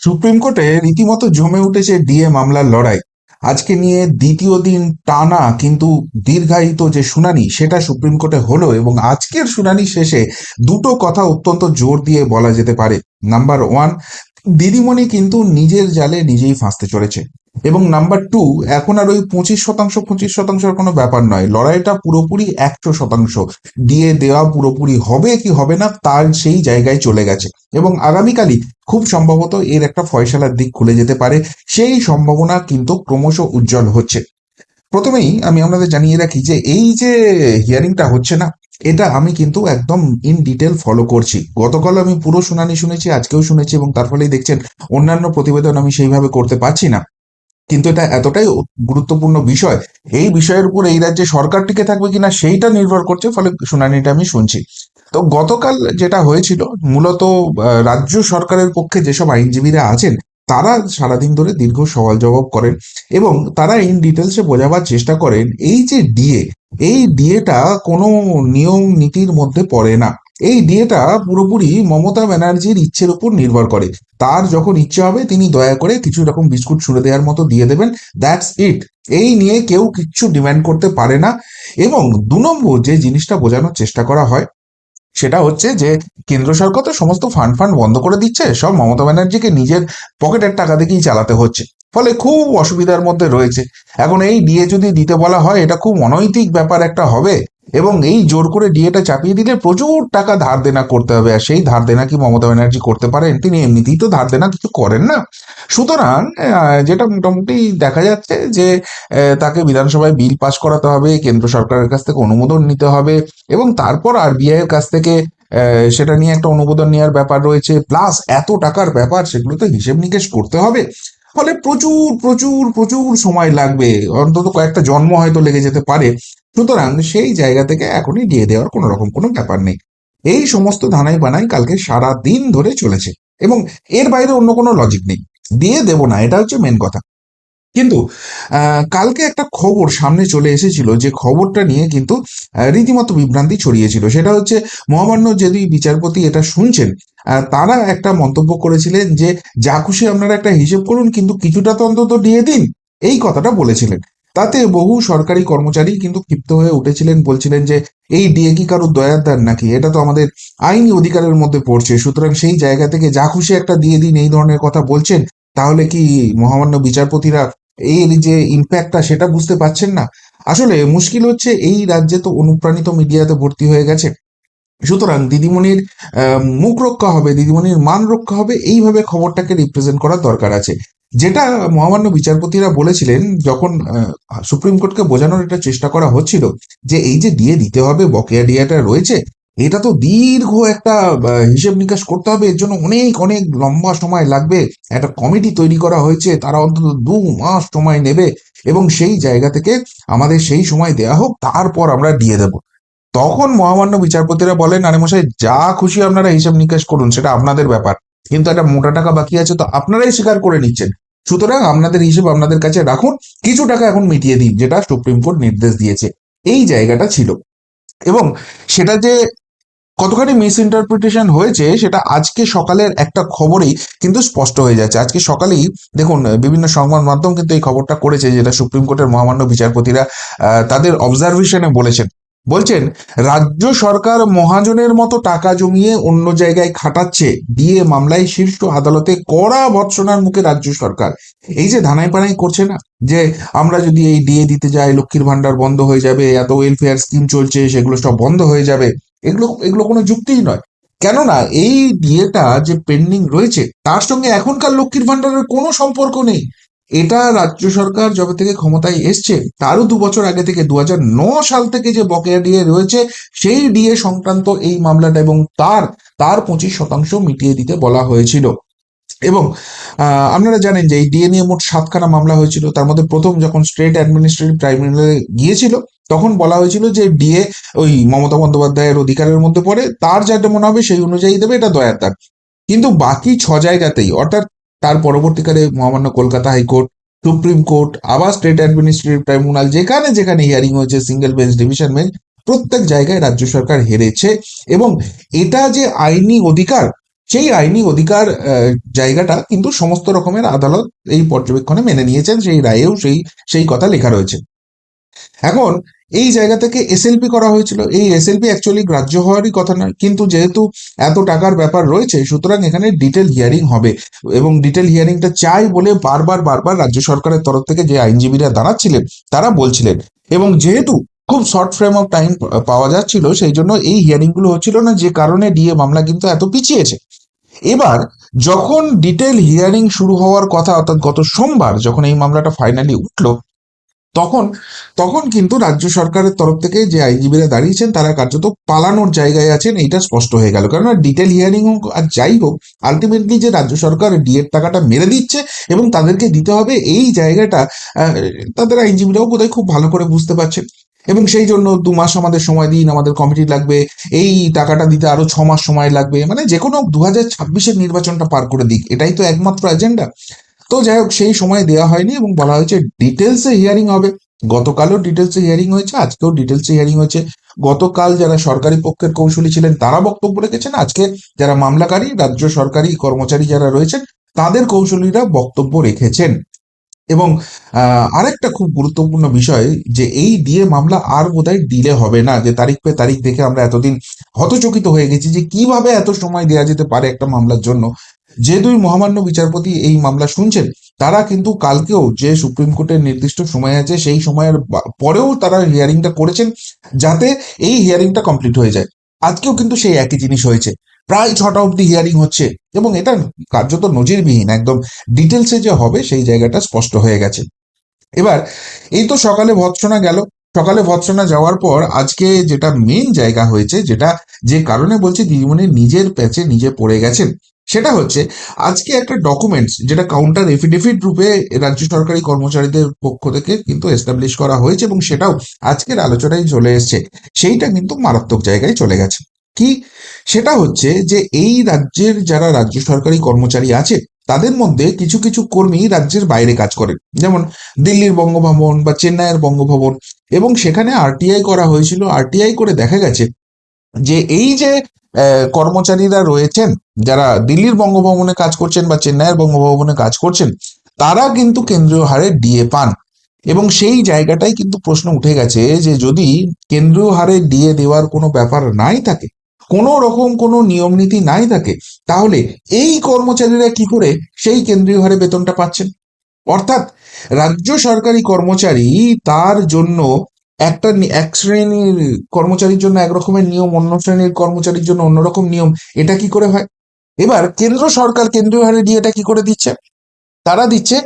Supreme কোর্টে রীতিমতো জমে উঠেছে ডিএ মামলার লড়াই। আজকে নিয়ে দ্বিতীয় দিন টানা কিন্তু দীর্ঘায়িত যে শুনানি, সেটা সুপ্রিম কোর্টে হলো এবং আজকের শুনানি শেষে দুটো কথা অত্যন্ত জোর দিয়ে বলা যেতে পারে। নাম্বার ওয়ান, দিদিমণি কিন্তু নিজের জালে নিজেই ফাঁসতে চলেছে। এবং নাম্বার টু এখন আর ওই পঁচিশ শতাংশ, পঁচিশ শতাংশের কোনো ব্যাপার নয়। লড়াইটা পুরোপুরি একশো শতাংশ। দিয়ে দেওয়া পুরোপুরি হবে কি হবে না, তার সেই জায়গায় চলে গেছে। এবং আগামীকালই খুব সম্ভবত এর একটা ফয়সালার দিক খুলে যেতে পারে। সেই সম্ভাবনা কিন্তু ক্রমশ উজ্জ্বল হচ্ছে। প্রথমেই আমি আপনাদের জানিয়ে রাখি যে এই যে হিয়ারিংটা হচ্ছে না, এটা আমি কিন্তু একদম ইন ডিটেল ফলো করছি। গতকাল আমি পুরো শুনানি শুনেছি, আজকেও শুনেছি এবং তার ফলেই দেখছেন, অন্যান্য প্রতিবেদন আমি সেইভাবে করতে পারছি না। কিন্তু এটা এতটাই গুরুত্বপূর্ণ বিষয়, এই বিষয়ের উপর এই রাজ্যে সরকার টিকে থাকবে কিনা সেইটা নির্ভর করছে, ফলে শুনানিটা আমি শুনছি। তো গতকাল যেটা হয়েছিল, মূলত রাজ্য সরকারের পক্ষে যেসব আইনজীবীরা আছেন, তারা সারাদিন ধরে দীর্ঘ সওয়াল জবাব করেন এবং তারা ইন ডিটেলসে বোঝাবার চেষ্টা করেন, এই যে ডিএ এই ডিএটা কোনো নিয়ম নীতির মধ্যে পড়ে না। এই ডিএটা পুরোপুরি মমতা ব্যানার্জির ইচ্ছের উপর নির্ভর করে। তার যখন ইচ্ছে হবে, তিনি দয়া করে কিছু রকম বিস্কুট ছুড়ে দেওয়ার মতো দিয়ে দেবেন। দ্যাটস ইট এই নিয়ে কেউ কিচ্ছু ডিমান্ড করতে পারে না এবং দু নম্বর যে জিনিসটা বোঝানোর চেষ্টা করা হয়, সেটা হচ্ছে যে, কেন্দ্র সরকার তো সমস্ত ফান্ড ফান্ড বন্ধ করে দিচ্ছে, সব মমতা ব্যানার্জিকে নিজের পকেটের টাকা থেকেই চালাতে হচ্ছে। ফলে খুব অসুবিধার মধ্যে রয়েছে। এখন এই ডিএ যদি দিতে বলা হয়, এটা খুব অনৈতিক ব্যাপার একটা হবে। এবং এই জোর করে ডিএটা চাপিয়ে দিলে প্রচুর টাকা ধার দেনা করতে হবে। আর সেই ধার দেনা কি মমতা ব্যানার্জি করতে পারেন? তিনি এমনিতেই তো ধার দেনা কিছু করেন না। সুতরাং যেটা মোটামুটি দেখা যাচ্ছে যে তাকে বিধানসভায় বিল পাস করাতে হবে, কেন্দ্র সরকারের কাছ থেকে অনুমোদন নিতে হবে এবং তারপর আরবিআই এর কাছ থেকে সেটা নিয়ে একটা অনুমোদন নেওয়ার ব্যাপার রয়েছে। প্লাস এত টাকার ব্যাপার, সেগুলো তো হিসেব নিকেশ করতে হবে। ফলে প্রচুর প্রচুর প্রচুর সময় লাগবে। অন্তত কয়েকটা জন্ম হয়তো লেগে যেতে পারে। সুতরাং সেই জায়গা থেকে এখনই দিয়ে দেওয়ার কোনো রকম কোনো ব্যাপার নেই। এই সমস্ত ধানাই বানাই কালকে সারা দিন ধরে চলেছে এবং এর বাইরে অন্য কোনো লজিক নেই। দিয়ে দেব না, এটা হচ্ছে মেন কথা। কিন্তু কালকে একটা খবর সামনে চলে এসেছিল যে খবরটা নিয়ে কিন্তু রীতিমতো বিভ্রান্তি ছড়িয়েছিল। সেটা হচ্ছে মহামান্য যদি বিচারপতি এটা শুনছেন তারা একটা মন্তব্য করেছিলেন যে, যা খুশি আপনারা একটা হিসেব করুন, কিন্তু কিছুটা তো অন্তত দিয়ে দিন। এই কথাটা বলেছিলেন। তাতে বহু সরকারি কর্মচারী কিন্তু ক্ষিপ্ত হয়ে উঠেছিলেন, বলছিলেন যে এই ডিএ কি কারও দয়ার নাকি? এটা তো আমাদের আইনি অধিকারের মধ্যে পড়ছে। সুতরাং সেই জায়গা থেকে যা খুশি একটা দিয়ে দিন, এই ধরনের কথা বলছেন, তাহলে কি মহামান্য বিচারপতিরা এর যে ইম্প্যাক্টটা সেটা বুঝতে পারছেন না? আসলে মুশকিল হচ্ছে, এই রাজ্যে তো অনুপ্রাণিত মিডিয়াতে ভর্তি হয়ে গেছে। সুতরাং দিদিমণির মুখ রক্ষা হবে, দিদিমণির মান রক্ষা হবে, এইভাবে খবরটাকে রিপ্রেজেন্ট করার দরকার আছে। যেটা মহামান্য বিচারপতিরা বলেছিলেন, যখন সুপ্রিম কোর্টকে বোঝানোর একটা চেষ্টা করা হচ্ছিল, যে এই যে দিয়ে দিতে হবে, বকেয়া ডিয়াটা রয়েছে, এটা তো দীর্ঘ একটা হিসেব নিকাশ করতে হবে, এর জন্য অনেক অনেক লম্বা সময় লাগবে। একটা কমিটি তৈরি করা হয়েছে, তারা অন্তত দু মাস সময় নেবে, এবং সেই জায়গা থেকে আমাদের সেই সময় দেয়া হোক, তারপর আমরা দিয়ে দেব। তখন মহামান্য বিচারপতিরা বলেন, আরে মশাই, যা খুশি আপনারা হিসাব নিকাশ করুন, সেটা আপনাদের ব্যাপার। কিন্তু একটা মোটা টাকা বাকি আছে তো আপনারাই স্বীকার করে নিচ্ছেন। সুতরাং আপনাদের হিসেব আপনাদের কাছে রাখুন, কিছু টাকা এখন মিটিয়ে দিন, যেটা সুপ্রিম কোর্ট নির্দেশ দিয়েছে। এই জায়গাটা ছিল। এবং সেটা যে কতখানি মিস ইন্টারপ্রিটেশন হয়েছে, সেটা আজকে সকালের একটা খবরেই কিন্তু স্পষ্ট হয়ে যাচ্ছে। আজকে সকালেই দেখুন, বিভিন্ন সংবাদ মাধ্যম কিন্তু এই খবরটা করেছে, যেটা সুপ্রিম কোর্টের মহামান্য বিচারপতিরা তাদের অবজারভেশনে বলেছেন। বলছেন, রাজ্য সরকার মহাজনের মতো টাকা জমিয়ে অন্য জায়গায় খাটাচ্ছে। দিয়ে মামলায় শীর্ষ আদালতে কড়া ভৎসনার মুখে রাজ্য সরকার। এই যে ধানাই পানাই করছে না, যে আমরা যদি এই ডিএ দিতে যাই, লক্ষ্মীর ভান্ডার বন্ধ হয়ে যাবে, এত ওয়েলফেয়ার স্কিম চলছে, সেগুলো সব বন্ধ হয়ে যাবে, এগুলো এগুলো কোনো যুক্তিই নয়। কেননা এই ডিএটা যে পেন্ডিং রয়েছে, তার সঙ্গে এখনকার লক্ষ্মীর ভান্ডারের কোনো সম্পর্ক নেই। এটা রাজ্য সরকার যবে থেকে ক্ষমতায় এসছে, তারও দু বছর আগে থেকে, দু সাল থেকে যে বকেয়া ডিএ রয়েছে, সেই ডিএ সংক্রান্ত এই মামলাটা এবং তার তার পঁচিশ শতাংশ মিটিয়ে দিতে বলা হয়েছিল। এবং আপনারা জানেন যে এই ডিএ নিয়ে মোট সাতখানা মামলা হয়েছিল। তার মধ্যে প্রথম যখন স্টেট অ্যাডমিনিস্ট্রেটিভ ট্রাইব্যুনালে গিয়েছিল, তখন বলা হয়েছিল যে ডিএ ওই মমতা বন্দ্যোপাধ্যায়ের অধিকারের মধ্যে পড়ে, তার যেটা মনে হবে সেই অনুযায়ী দেবে, এটা দয়ার দান কিন্তু বাকি ছ জায়গাতেই, অর্থাৎ তার পরবর্তীকালে মহামান্য Kolkata high court, supreme court, আবার স্টেট অ্যাডমিনিস্ট্রেটিভ ট্রাইব্যুনাল, যেখানে যেখানে হিয়ারিং হয়েছে সিঙ্গেল বেঞ্চ ডিভিশন বেঞ্চ প্রত্যেক জায়গায় রাজ্য সরকার হেরেছে এবং এটা যে আইনি অধিকার, সেই আইনি অধিকার জায়গাটা কিন্তু সমস্ত রকমের আদালত এই পর্যবেক্ষণে মেনে নিয়েছেন, সেই রায়েও সেই সেই কথা লেখা রয়েছে। এখন এই জায়গা থেকে এসএলপি করা হয়েছিল। এই এসএলপি অ্যাকচুয়ালি গ্রাহ্য হওয়ারই কথা নয়, কিন্তু যেহেতু এত টাকার ব্যাপার রয়েছে, সুতরাং এখানে ডিটেল হিয়ারিং হবে এবং ডিটেল হিয়ারিংটা চাই বলে বারবার বারবার রাজ্য সরকারের তরফ থেকে যে আইনজীবীরা দাঁড়াচ্ছিলেন, তারা বলছিলেন। এবং যেহেতু খুব শর্ট ফ্রেম অফ টাইম পাওয়া যাচ্ছিল, সেই জন্য এই হিয়ারিংগুলো হচ্ছিল না, যে কারণে ডিএ মামলা কিন্তু এত পিছিয়েছে। এবার যখন ডিটেল হিয়ারিং শুরু হওয়ার কথা, অর্থাৎ গত সোমবার যখন এই মামলাটা ফাইনালি উঠল তখন তখন কিন্তু রাজ্য সরকারের তরফ থেকে যে আইনজীবীরা দাঁড়িয়েছেন, তারা কার্যত পালানোর জায়গায় আছেন, এইটা স্পষ্ট হয়ে গেল। কেননা ডিটেল হিয়ারিং হোক আর যাই হোক আলটিমেটলি যে রাজ্য সরকার ডিএর টাকাটা মেরে দিচ্ছে এবং তাদেরকে দিতে হবে, এই জায়গাটা তাদের আইনজীবীরাও বোধহয় খুব ভালো করে বুঝতে পারছে এবং সেই জন্য দু মাস আমাদের সময় দিন, আমাদের কমিটি লাগবে, এই টাকাটা দিতে আরও ছ মাস সময় লাগবে মানে যে কোনো দু হাজার ছাব্বিশের নির্বাচনটা পার করে দিক, এটাই তো একমাত্র এজেন্ডা তো যাই হোক, সেই সময় দেওয়া হয়নি এবং বলা হয়েছে ডিটেলসে হিয়ারিং হবে। গতকালও ডিটেলসে হিয়ারিং হয়েছে, আজকেও ডিটেলসে হিয়ারিং হয়েছে। গতকাল যারা সরকারি পক্ষের কৌশলী ছিলেন, তারা বক্তব্য রেখেছেন। আজকে যারা মামলাকারী, রাজ্য সরকারি কর্মচারী যারা রয়েছেন, তাদের কৌশলীরা বক্তব্য রেখেছেন। এবং আরেকটা খুব গুরুত্বপূর্ণ বিষয়, যে এই ডিএ মামলা আর বোধহয় ডিলে হবে না, যে তারিখ পে তারিখ দেখে আমরা এতদিন হতচকিত হয়ে গেছি যে কীভাবে এত সময় দেওয়া যেতে পারে একটা মামলার জন্য। যে দুই মহামান্য বিচারপতি এই মামলা শুনছেন, তারা কিন্তু কালকেও যে সুপ্রিম কোর্টের নির্দিষ্ট সময় আছে, সেই সময়ের পরেও তারা হিয়ারিংটা করেছেন যাতে এই হিয়ারিংটা কমপ্লিট হয়ে যায়। আজকেও কিন্তু সেই একই জিনিস হয়েছে। প্রায় ছটা অব্দি হিয়ারিং হচ্ছে এবং এটা কার্যত নজিরবিহীন একদম। ডিটেলসে যে হবে সেই জায়গাটা স্পষ্ট হয়ে গেছে। এবার, এই তো সকালে ভৎসনা গেল। সকালে ভৎসনা যাওয়ার পর আজকে যেটা মেন জায়গা হয়েছে, যেটা যে কারণে বলছে, দিদিমণি নিজের প্যাচে নিজে পড়ে গেছেন। সেটা হচ্ছে, আজকে একটা ডকুমেন্টস যেটা কাউন্টার এফিডেভিট রূপে রাজ্য সরকারি কর্মচারীদের পক্ষ থেকে কিন্তু এস্টাবলিশ করা হয়েছে এবং সেটাও আজকের আলোচনায় চলে এসছে। সেইটা কিন্তু মারাত্মক জায়গায় চলে গেছে। কি? সেটা হচ্ছে যে এই রাজ্যের যারা রাজ্য সরকারি কর্মচারী আছে, তাদের মধ্যে কিছু কিছু কর্মী রাজ্যের বাইরে কাজ করেন। যেমন দিল্লির বঙ্গভবন বা চেন্নাইয়ের বঙ্গভবন এবং সেখানে আরটিআই করা হয়েছিল। আরটিআই করে দেখা গেছে যে এই যে কর্মচারীরা রয়েছেন, যারা দিল্লির বঙ্গভবনে কাজ করছেন বা চেন্নাইয়ের বঙ্গভবনে কাজ করছেন, তারা কিন্তু কেন্দ্রীয় হারে ডিএ পান। এবং সেই জায়গাটাই কিন্তু প্রশ্ন উঠে গেছে যে যদি কেন্দ্রীয় হারে ডিএ দেওয়ার কোনো ব্যাপার নাই থাকে, কোনো রকম কোনো নিয়ম নীতি নাই থাকে, তাহলে এই কর্মচারীরা কি করে সেই কেন্দ্রীয় হারে বেতনটা পাচ্ছেন? অর্থাৎ রাজ্য সরকারি কর্মচারী তার জন্য একটা এক শ্রেণির কর্মচারীর জন্য একরকমের নিয়ম, অন্য শ্রেণির কর্মচারীর জন্য অন্যরকম নিয়ম, এটা কি করে হয়? এবার কেন্দ্র সরকার, কেন্দ্রীয় হারে ডিএটা কি করে দিচ্ছে? তারা দিচ্ছে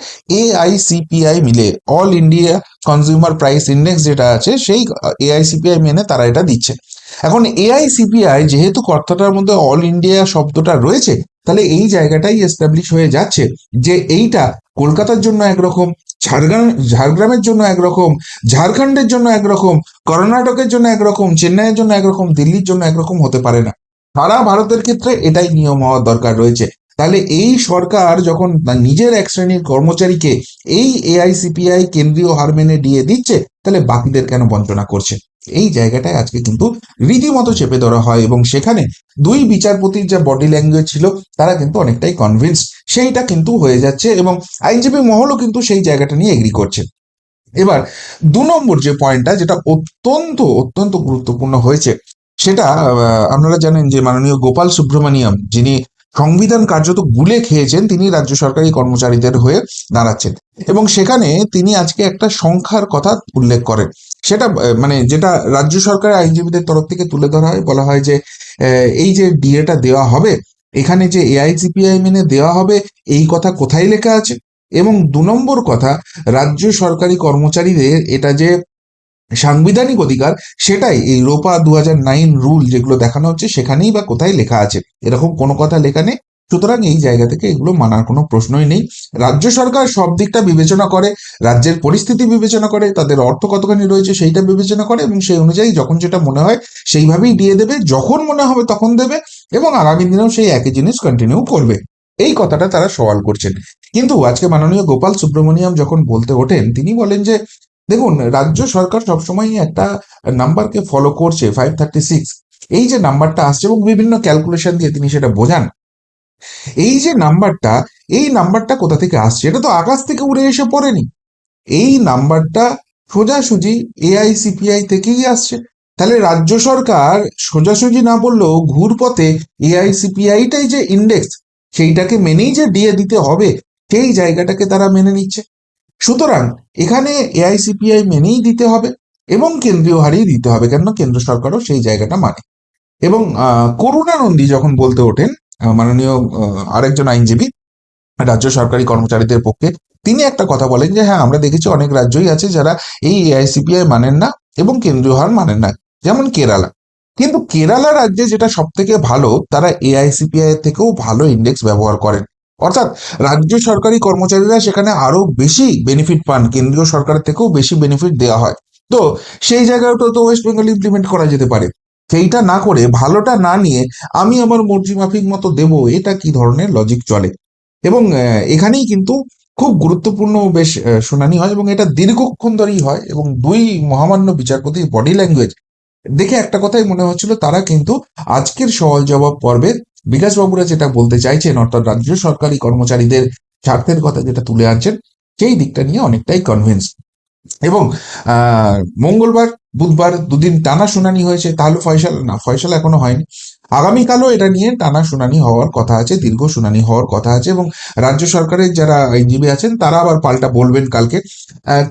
এআইসিপিআই মিলে, all India consumer price index যেটা আছে, সেই এআইসিপিআই মেনে তারা এটা দিচ্ছে। এখন এআইসিপিআই যেহেতু কর্তাটার মধ্যে অল ইন্ডিয়া শব্দটা রয়েছে, তাহলে এই জায়গাটাই এস্টাবলিশ হয়ে যাচ্ছে যে এইটা কলকাতার জন্য একরকম ঝাড়গ্রাম, ঝাড়গ্রামের জন্য একরকম, ঝাড়খণ্ডের জন্য একরকম, কর্ণাটকের জন্য একরকম, চেন্নাইয়ের জন্য একরকম, দিল্লির জন্য একরকম হতে পারে না। সারা ভারতের ক্ষেত্রে এটাই নিয়ম হওয়ার দরকার রয়েছে। তাহলে এই সরকার যখন নিজের এক শ্রেণির কর্মচারীকে এই এআইসিপিআই কেন্দ্রীয় হারমেনে দিয়ে দিচ্ছে, তাহলে বাকিদের কেন বঞ্চনা করছে? এই জায়গাটায় আজকে কিন্তু রীতিমতো চেপে ধরা হয় এবং সেখানে দুই বিচারপতির যে বডি ল্যাঙ্গুয়েজ ছিল, তারা কিন্তু অনেকটাই কনভিন্স সেইটা কিন্তু হয়ে যাচ্ছে এবং আইনজীবী মহলও কিন্তু সেই জায়গাটা নিয়ে এগ্রি করছে। এবার দু নম্বর যে পয়েন্টটা যেটা অত্যন্ত অত্যন্ত গুরুত্বপূর্ণ হয়েছে, সেটা আপনারা জানেন যে মাননীয় গোপাল সুব্রমণিয়াম যিনি সংবিধান কার্যত গুলে খেয়েছেন, তিনি রাজ্য সরকারি কর্মচারীদের হয়ে দাঁড়াচ্ছেন। এবং সেখানে তিনি আজকে একটা সংখ্যার কথা উল্লেখ করেন। সেটা মানে যেটা রাজ্য সরকারের আইনজীবীদের তরফ থেকে তুলে ধরা হয়, বলা হয় যে এই যে ডিএটা দেওয়া হবে, এখানে যে এআইসিপিআই মেনে দেওয়া হবে, এই কথা কোথায় লেখা আছে? এবং দু নম্বর কথা, রাজ্য সরকারি কর্মচারীদের এটা যে সাংবিধানিক অধিকার, সেটাই এই রোপা দু হাজার নাইন রুল যেগুলো দেখানো হচ্ছে, সেখানেই বা কোথায় লেখা আছে? এরকম কোনো কথা লেখা নেই? সুতরাং এই জায়গা থেকে এগুলো মানার কোনো প্রশ্নই নেই। রাজ্য সরকার সব দিকটা বিবেচনা করে, রাজ্যের পরিস্থিতি বিবেচনা করে, তাদের অর্থ কতখানি রয়েছে সেইটা বিবেচনা করে এবং সেই অনুযায়ী যখন যেটা মনে হয় সেইভাবেই দিয়ে দেবে, যখন মনে হবে তখন দেবে এবং আগামী দিনেও সেই একই জিনিস কন্টিনিউ করবে। এই কথাটা তারা সওয়াল করছেন। কিন্তু আজকে মাননীয় গোপাল সুব্রমণিয়াম যখন বলতে ওঠেন, তিনি বলেন যে, দেখুন, রাজ্য সরকার সবসময় একটা নাম্বারকে ফলো করছে ফাইভ থার্টি সিক্স এই যে নাম্বারটা আসছে এবং বিভিন্ন ক্যালকুলেশন দিয়ে তিনি সেটা বোঝান এই যে নাম্বারটা, এই নাম্বারটা কোথা থেকে আসছে? এটা তো আকাশ থেকে উড়ে এসে পড়েনি। এই নাম্বারটা সোজাসুজি এআইসিপিআই থেকেই আসছে। তাহলে রাজ্য সরকার সোজাসুজি না বললেও ঘুরপথে এআইসিপিআইটাই যে ইন্ডেক্স সেইটাকে মেনেই যে দিয়ে দিতে হবে, সেই জায়গাটাকে তারা মেনে নিচ্ছে। সুতরাং এখানে এআইসিপিআই মেনেই দিতে হবে এবং কেন্দ্রীয় হারেই দিতে হবে, কেননা কেন্দ্র সরকারও সেই জায়গাটা মানে। এবং করুণানন্দী যখন বলতে ওঠেন মাননীয় আরেকজন আইনজীবী, রাজ্য সরকারি কর্মচারীদের পক্ষে, তিনি একটা কথা বলেন যে হ্যাঁ আমরা দেখেছি অনেক রাজ্যই আছে যারা এই এআইসিপিআই মানেন না এবং কেন্দ্রীয় হার মানেন না, যেমন কেরালা। কিন্তু কেরালা রাজ্যে যেটা সব থেকে ভালো, তারা এআইসিপিআই এর থেকেও ভালো ইন্ডেক্স ব্যবহার করেন। অর্থাৎ রাজ্য সরকারি কর্মচারীরা সেখানে আরও বেশি বেনিফিট পান, কেন্দ্রীয় সরকারের থেকেও বেশি বেনিফিট দেওয়া হয়। তো সেই জায়গাটা তো ওয়েস্ট বেঙ্গল ইমপ্লিমেন্ট করা যেতে পারে। সেইটা না করে ভালোটা না নিয়ে আমি আমার মর্জি মাফিক মতো দেবো, এটা কি ধরনের লজিক চলে? এবং এখানেই কিন্তু খুব গুরুত্বপূর্ণ বেশ শুনানি হয় এবং এটা দীর্ঘক্ষণ ধরেই হয় এবং দুই মহামান্য বিচারপতির বডি ল্যাঙ্গুয়েজ দেখে একটা কথাই মনে হচ্ছিল, তারা কিন্তু আজকের সওয়াল জবাব পর্বে বিকাশবাবুরা যেটা বলতে চাইছেন, অর্থাৎ রাজ্য সরকারি কর্মচারীদের স্বার্থের কথা যেটা তুলে আনছেন, সেই দিকটা নিয়ে অনেকটাই কনভিন্স এবং মঙ্গলবার বুধবার দুদিন টানা শুনানি হয়েছে, তাহলে ফয়সালা, না, ফয়সালা এখনও হয়নি। আগামীকালও এটা নিয়ে টানা শুনানি হওয়ার কথা আছে, দীর্ঘ শুনানি হওয়ার কথা আছে, এবং রাজ্য সরকারের যারা আইনজীবী আছেন, তারা আবার পাল্টা বলবেন কালকে।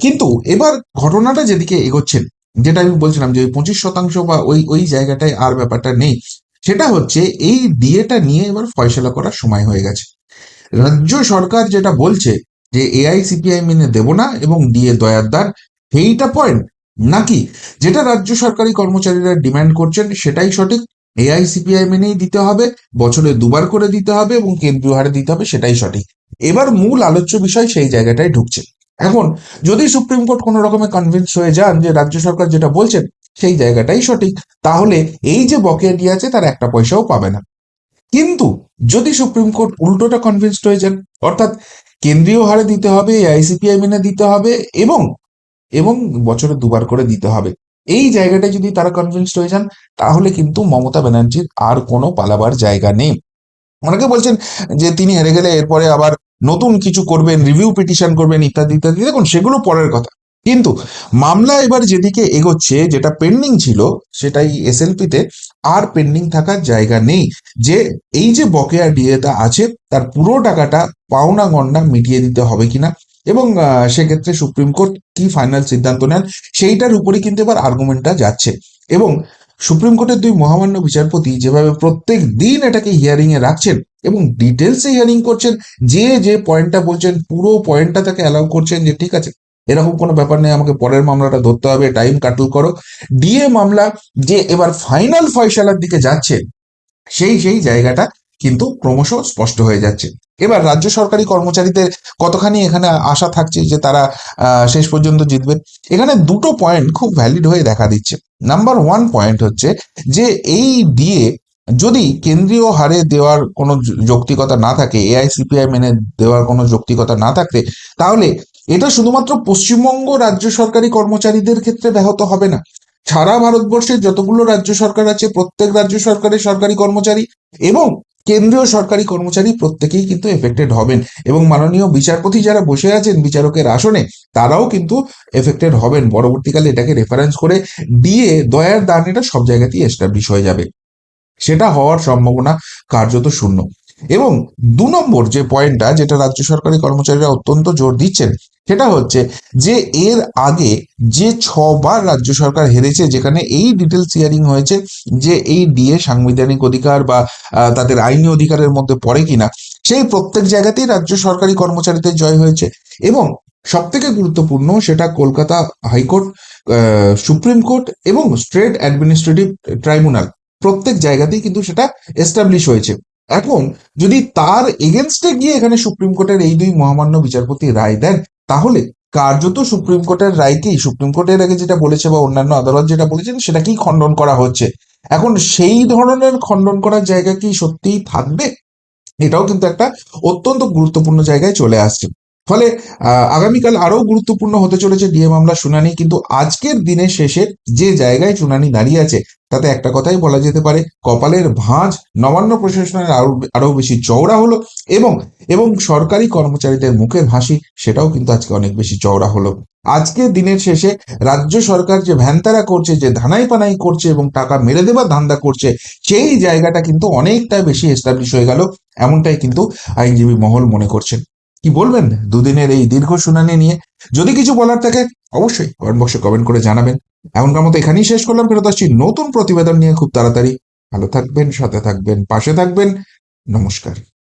কিন্তু এবার ঘটনাটা যেদিকে এগোচ্ছেন, যেটা আমি বলছিলাম যে পঁচিশ শতাংশ বা ওই ওই জায়গাটায় আর ব্যাপারটা নেই, সেটা হচ্ছে এই ডিএটা নিয়ে এবার ফয়সলা করার সময় হয়ে গেছে। রাজ্য সরকার যেটা বলছে যে এআইসিপিআই মেনে দেব না, এবং ডিএ দয়ার দান সেইটা পয়েন্ট নাকি? যেটা রাজ্য সরকারি কর্মচারীরা ডিমান্ড করছেন, সেটাই সঠিক। এআইসিপিআই মেনেই দিতে হবে, বছরে দুবার করে দিতে হবে এবং কেন্দ্রীয় হারে দিতে হবে, সেটাই সঠিক। এবার মূল আলোচ্য বিষয় সেই জায়গাটায় ঢুকছে। এখন, যদি সুপ্রিম কোর্ট কোনো রকমে কনভিন্স হয়ে যান যে রাজ্য সরকার যেটা বলছেন, সেই জায়গাটাই সঠিক, তাহলে এই যে বকেয়া দিয়ে আছে, তার একটা পয়সাও পাবে না। কিন্তু, যদি সুপ্রিম কোর্ট উল্টোটা কনভিন্সড হয়ে যান, অর্থাৎ কেন্দ্রীয় হারে দিতে হবে এআইসিপিআই মেনে দিতে হবে এবং এবং বছরে দুবার করে দিতে হবে। এই জায়গাটায় যদি তারা কনভিন্সড হয়ে যান, তাহলে কিন্তু মমতা ব্যানার্জির আর কোনো পালাবার জায়গা নেই। অনেকে বলছেন যে তিনি হেরে গেলে এরপরে আবার নতুন কিছু করবেন রিভিউ পিটিশন করবেন, ইত্যাদি ইত্যাদি। দেখুন, সেগুলো পরের কথা। কিন্তু মামলা এবার যেদিকে এগোচ্ছে, যেটা পেন্ডিং ছিল, সেটাই এসএলপিতে আর পেন্ডিং থাকার জায়গা নেই। যে এই যে বকেয়া ডিএটা আছে, তার পুরো টাকাটা পাওনা গন্ডা মিটিয়ে দিতে হবে কিনা এবং সেক্ষেত্রে সুপ্রিম কোর্ট কি ফাইনাল সিদ্ধান্ত নেন, সেইটার উপরে কিন্তু এবার আর্গুমেন্টটা যাচ্ছে। এবং সুপ্রিম কোর্টের দুই মহামান্য বিচারপতি যেভাবে প্রত্যেক দিন এটাকে হিয়ারিং এ রাখছেন এবং ডিটেলসে হিয়ারিং করছেন, যে যে পয়েন্টটা বলছেন, পুরো পয়েন্টটা তাকে অ্যালাউ করছেন যে, ঠিক আছে, এরকম কোনো ব্যাপার নেই, আমাকে পরের মামলাটা ধরতে হবে টাইম কাটল করো। ডিএ মামলা যে এবার ফাইনাল ফয়সালার দিকে যাচ্ছে, সেই সেই জায়গাটা কিন্তু ক্রমশ স্পষ্ট হয়ে যাচ্ছে। এবার রাজ্য সরকারি কর্মচারীদের কতখানি এখানে আশা থাকছে যে তারা শেষ পর্যন্ত জিতবেন এখানে দুটো পয়েন্ট খুব ভ্যালিড হয়ে দেখা দিচ্ছে। নাম্বার ওয়ান পয়েন্ট হচ্ছে যে এই ডিএ যদি কেন্দ্রীয় হারে দেওয়ার কোনো যৌক্তিকতা না থাকে এআইসিপিআই মেনে দেওয়ার কোনো যৌক্তিকতা না থাকলে, তাহলে এটা শুধুমাত্র পশ্চিমবঙ্গ রাজ্য সরকারি কর্মচারীদের ক্ষেত্রে ব্যাহত হবে না। সারা ভারতবর্ষের যতগুলো রাজ্য সরকার আছে, প্রত্যেক রাজ্য সরকারের সরকারি কর্মচারী এবং কেন্দ্রীয় সরকারি কর্মচারী প্রত্যেকেই কিন্তু এফেক্টেড হবেন এবং মাননীয় বিচারপতি যারা বসে আছেন বিচারকের আসনে, তারাও কিন্তু এফেক্টেড হবেন। পরবর্তীকালে এটাকে রেফারেন্স করে দিয়ে দয়ার দান, এটা সব জায়গাতেই এস্টাবলিশ হয়ে যাবে। সেটা হওয়ার সম্ভাবনা কার্যত শূন্য। এবং দু নম্বর যে পয়েন্টটা যেটা রাজ্য সরকারি কর্মচারীরা অত্যন্ত জোর দিচ্ছেন, সেটা হচ্ছে যে এর আগে যে ছবার রাজ্য সরকার হেরেছে, যেখানে এই ডিটেলস হিয়ারিং হয়েছে যে এই ডিএ সাংবিধানিক অধিকার বা তাদের আইনি অধিকারের মধ্যে পড়ে কিনা, সেই প্রত্যেক জায়গাতেই রাজ্য সরকারি কর্মচারীদের জয় হয়েছে। এবং সব থেকে গুরুত্বপূর্ণ সেটা Kolkata high court supreme court এবং স্টেট অ্যাডমিনিস্ট্রেটিভ ট্রাইব্যুনাল। প্রত্যেক জায়গাতেই কিন্তু সেটা এস্টাবলিশ হয়েছে। এখন যদি তার এগেনস্টে গিয়ে এখানে সুপ্রিম কোর্টের এই দুই মহামান্য বিচারপতি রায় দেন, তাহলে কার্যত সুপ্রিম কোর্টের রায়কেই, সুপ্রিম কোর্টের আগে যেটা বলেছে বা অন্যান্য আদালত যেটা বলেছেন, সেটাকেই খণ্ডন করা হচ্ছে। এখন সেই ধরনের খণ্ডন করার জায়গা কি সত্যিই থাকবে? এটাও কিন্তু একটা অত্যন্ত গুরুত্বপূর্ণ জায়গায় চলে আসছে। ফলে আগামীকাল আরও গুরুত্বপূর্ণ হতে চলেছে ডিএ মামলা শুনানি, কিন্তু আজকের দিনের শেষে যে জায়গায় শুনানি দাঁড়িয়ে আছে, তাতে একটা কথাই বলা যেতে পারে, কপালের ভাঁজ নবান্ন প্রশাসনের আরও আরও বেশি চওড়া হলো এবং এবং সরকারি কর্মচারীদের মুখের হাসি সেটাও কিন্তু আজকে অনেক বেশি চওড়া হলো। আজকে দিনের শেষে রাজ্য সরকার যে ভ্যানতারা করছে, যে ধানাই পানাই করছে এবং টাকা মেরে দেবার ধান্দা করছে, সেই জায়গাটা কিন্তু অনেকটা বেশি এস্টাবলিশ হয়ে গেল, এমনটাই কিন্তু আইনজীবী মহল মনে করছেন। কি বলবেন? দুদিনের এই দীর্ঘ শুনানি নিয়ে যদি কিছু বলার থাকে, অবশ্যই কমেন্ট বক্সে কমেন্ট করে জানাবেন। এমনকার মতো এখানেই শেষ করলাম। ফেরত আসছি নতুন প্রতিবেদন নিয়ে। খুব তাড়াতাড়ি ভালো থাকবেন, সাথে থাকবেন, পাশে থাকবেন। নমস্কার।